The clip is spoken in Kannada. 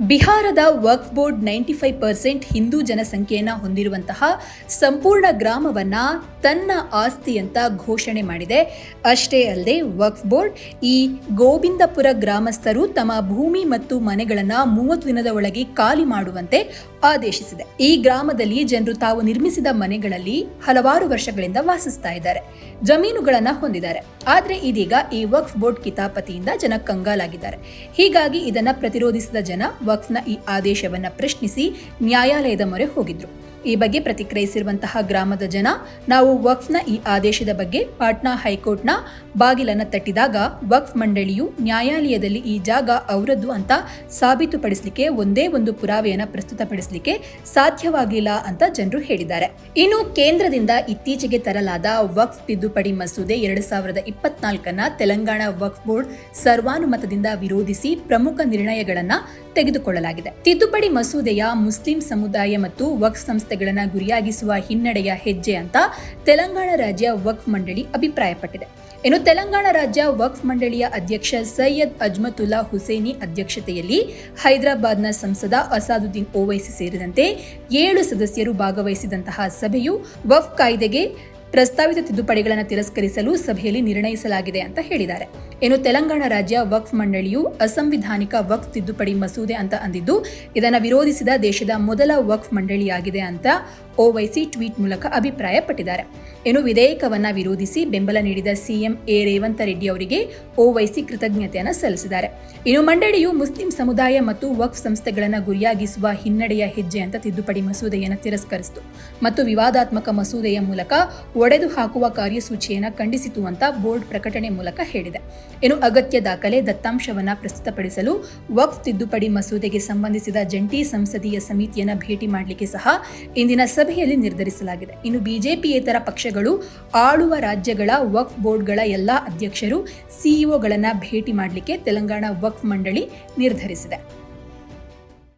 ಬಿಹಾರದ Waqf board ninety five percent Hindu ಜನಸಂಖ್ಯೆಯನ್ನು ಹೊಂದಿರುವಂತಹ ಸಂಪೂರ್ಣ ಗ್ರಾಮವನ್ನ ತನ್ನ ಆಸ್ತಿ ಅಂತ ಘೋಷಣೆ ಮಾಡಿದೆ. ಅಷ್ಟೇ ಅಲ್ಲದೆ ವಕ್ಫ್ ಬೋರ್ಡ್ ಈ ಗೋವಿಂದಪುರ ಗ್ರಾಮಸ್ಥರು ತಮ್ಮ ಭೂಮಿ ಮತ್ತು ಮನೆಗಳನ್ನು ಮೂವತ್ತು ದಿನದ ಒಳಗೆ ಖಾಲಿ ಮಾಡುವಂತೆ ಆದೇಶಿಸಿದೆ. ಈ ಗ್ರಾಮದಲ್ಲಿ ಜನರು ತಾವು ನಿರ್ಮಿಸಿದ ಮನೆಗಳಲ್ಲಿ ಹಲವಾರು ವರ್ಷಗಳಿಂದ ವಾಸಿಸ್ತಾ ಇದ್ದಾರೆ. ಜಮೀನುಗಳನ್ನ ಹೊಂದಿದ್ದಾರೆ. ಆದರೆ ಇದೀಗ ಈ ವಕ್ಫ್ ಬೋರ್ಡ್ ಕಿತಾಪತಿಯಿಂದ ಜನ ಕಂಗಾಲಾಗಿದ್ದಾರೆ. ಹೀಗಾಗಿ ಇದನ್ನು ಪ್ರತಿರೋಧಿಸಿದ ಜನ ವಕ್ಫ್ನ ಈ ಆದೇಶವನ್ನು ಪ್ರಶ್ನಿಸಿ ನ್ಯಾಯಾಲಯದ ಮೊರೆ ಹೋಗಿದ್ರು. ಈ ಬಗ್ಗೆ ಪ್ರತಿಕ್ರಿಯಿಸಿರುವಂತಹ ಗ್ರಾಮದ ಜನ, ನಾವು ವಕ್ಫ್ನ ಈ ಆದೇಶದ ಬಗ್ಗೆ ಪಾಟ್ನಾ ಹೈಕೋರ್ಟ್ನ ಬಾಗಿಲನ್ನು ತಟ್ಟಿದಾಗ ವಕ್ಫ್ ಮಂಡಳಿಯು ನ್ಯಾಯಾಲಯದಲ್ಲಿ ಈ ಜಾಗ ಅವರದ್ದು ಅಂತ ಸಾಬೀತುಪಡಿಸಲಿಕ್ಕೆ ಒಂದೇ ಒಂದು ಪುರಾವೆಯನ್ನು ಪ್ರಸ್ತುತಪಡಿಸಲಿಕ್ಕೆ ಸಾಧ್ಯವಾಗಿಲ್ಲ ಅಂತ ಜನರು ಹೇಳಿದ್ದಾರೆ. ಇನ್ನು ಕೇಂದ್ರದಿಂದ ಇತ್ತೀಚೆಗೆ ತರಲಾದ ವಕ್ಫ್ ತಿದ್ದುಪಡಿ ಮಸೂದೆ ಎರಡು ಸಾವಿರದ ಇಪ್ಪತ್ನಾಲ್ಕನ್ನ ತೆಲಂಗಾಣ ವಕ್ಫ್ ಬೋರ್ಡ್ ಸರ್ವಾನುಮತದಿಂದ ವಿರೋಧಿಸಿ ಪ್ರಮುಖ ನಿರ್ಣಯಗಳನ್ನು ತೆಗೆದುಕೊಳ್ಳಲಾಗಿದೆ. ತಿದ್ದುಪಡಿ ಮಸೂದೆಯ ಮುಸ್ಲಿಂ ಸಮುದಾಯ ಮತ್ತು ವಕ್ಫ್ ಸಂಸ್ಥೆಗಳನ್ನ ಗುರಿಯಾಗಿಸುವ ಹಿನ್ನಡೆಯ ಹೆಜ್ಜೆ ಅಂತ ತೆಲಂಗಾಣ ರಾಜ್ಯ ವಕ್ಫ್ ಮಂಡಳಿ ಅಭಿಪ್ರಾಯಪಟ್ಟಿದೆ. ಇನ್ನು ತೆಲಂಗಾಣ ರಾಜ್ಯ ವಕ್ಫ್ ಮಂಡಳಿಯ ಅಧ್ಯಕ್ಷ ಸೈಯದ್ ಅಜ್ಮತುಲ್ಲಾ ಹುಸೇನಿ ಅಧ್ಯಕ್ಷತೆಯಲ್ಲಿ ಹೈದರಾಬಾದ್ನ ಸಂಸದ ಅಸಾದುದ್ದೀನ್ ಓವೈಸಿ ಸೇರಿದಂತೆ ಏಳು ಸದಸ್ಯರು ಭಾಗವಹಿಸಿದಂತಹ ಸಭೆಯು ವಕ್ಫ್ ಕಾಯ್ದೆಗೆ ಪ್ರಸ್ತಾವಿತ ತಿದ್ದುಪಡಿಗಳನ್ನು ತಿರಸ್ಕರಿಸಲು ಸಭೆಯಲ್ಲಿ ನಿರ್ಣಯಿಸಲಾಗಿದೆ ಅಂತ ಹೇಳಿದ್ದಾರೆ. ಇನ್ನು ತೆಲಂಗಾಣ ರಾಜ್ಯ ವಕ್ಫ್ ಮಂಡಳಿಯು ಅಸಂವಿಧಾನಿಕ ವಕ್ಫ್ ತಿದ್ದುಪಡಿ ಮಸೂದೆ ಅಂತ ಅಂದಿದ್ದು, ಇದನ್ನು ವಿರೋಧಿಸಿದ ದೇಶದ ಮೊದಲ ವಕ್ಫ್ ಮಂಡಳಿಯಾಗಿದೆ ಅಂತ ಓವೈಸಿ ಟ್ವೀಟ್ ಮೂಲಕ ಅಭಿಪ್ರಾಯಪಟ್ಟಿದ್ದಾರೆ. ಇನ್ನು ವಿಧೇಯಕವನ್ನ ವಿರೋಧಿಸಿ ಬೆಂಬಲ ನೀಡಿದ ಸಿಎಂ ಎ ರೇವಂತ್ ರೆಡ್ಡಿ ಅವರಿಗೆ ಓವೈಸಿ ಕೃತಜ್ಞತೆಯನ್ನು ಸಲ್ಲಿಸಿದ್ದಾರೆ. ಇನ್ನು ಮಂಡಳಿಯು ಮುಸ್ಲಿಂ ಸಮುದಾಯ ಮತ್ತು ವಕ್ಫ್ ಸಂಸ್ಥೆಗಳನ್ನು ಗುರಿಯಾಗಿಸುವ ಹಿನ್ನಡೆಯ ಹೆಜ್ಜೆ ಅಂತ ತಿದ್ದುಪಡಿ ಮಸೂದೆಯನ್ನು ತಿರಸ್ಕರಿಸಿತು. ಮತ್ತು ವಿವಾದಾತ್ಮಕ ಮಸೂದೆಯ ಮೂಲಕ ಒಡೆದು ಹಾಕುವ ಕಾರ್ಯಸೂಚಿಯನ್ನು ಖಂಡಿಸಿತು ಅಂತ ಬೋರ್ಡ್ ಪ್ರಕಟಣೆ ಮೂಲಕ ಹೇಳಿದೆ. ಇನ್ನು ಅಗತ್ಯ ದಾಖಲೆ, ದತ್ತಾಂಶವನ್ನು ಪ್ರಸ್ತುತಪಡಿಸಲು ವಕ್ಫ್ ತಿದ್ದುಪಡಿ ಮಸೂದೆಗೆ ಸಂಬಂಧಿಸಿದ ಜಂಟಿ ಸಂಸದೀಯ ಸಮಿತಿಯನ್ನು ಭೇಟಿ ಮಾಡಲಿಕ್ಕೆ ಸಹ ಇಂದಿನ ಸಭೆಯಲ್ಲಿ ನಿರ್ಧರಿಸಲಾಗಿದೆ. ಇನ್ನು ಬಿಜೆಪಿಯೇತರ ಪಕ್ಷಗಳು ಆಳುವ ರಾಜ್ಯಗಳ ವಕ್ಫ್ ಬೋರ್ಡ್ಗಳ ಎಲ್ಲಾ ಅಧ್ಯಕ್ಷರು, ಸಿಇಒಗಳನ್ನು ಭೇಟಿ ಮಾಡಲಿಕ್ಕೆ ತೆಲಂಗಾಣ ವಕ್ಫ್ ಮಂಡಳಿ ನಿರ್ಧರಿಸಿದೆ.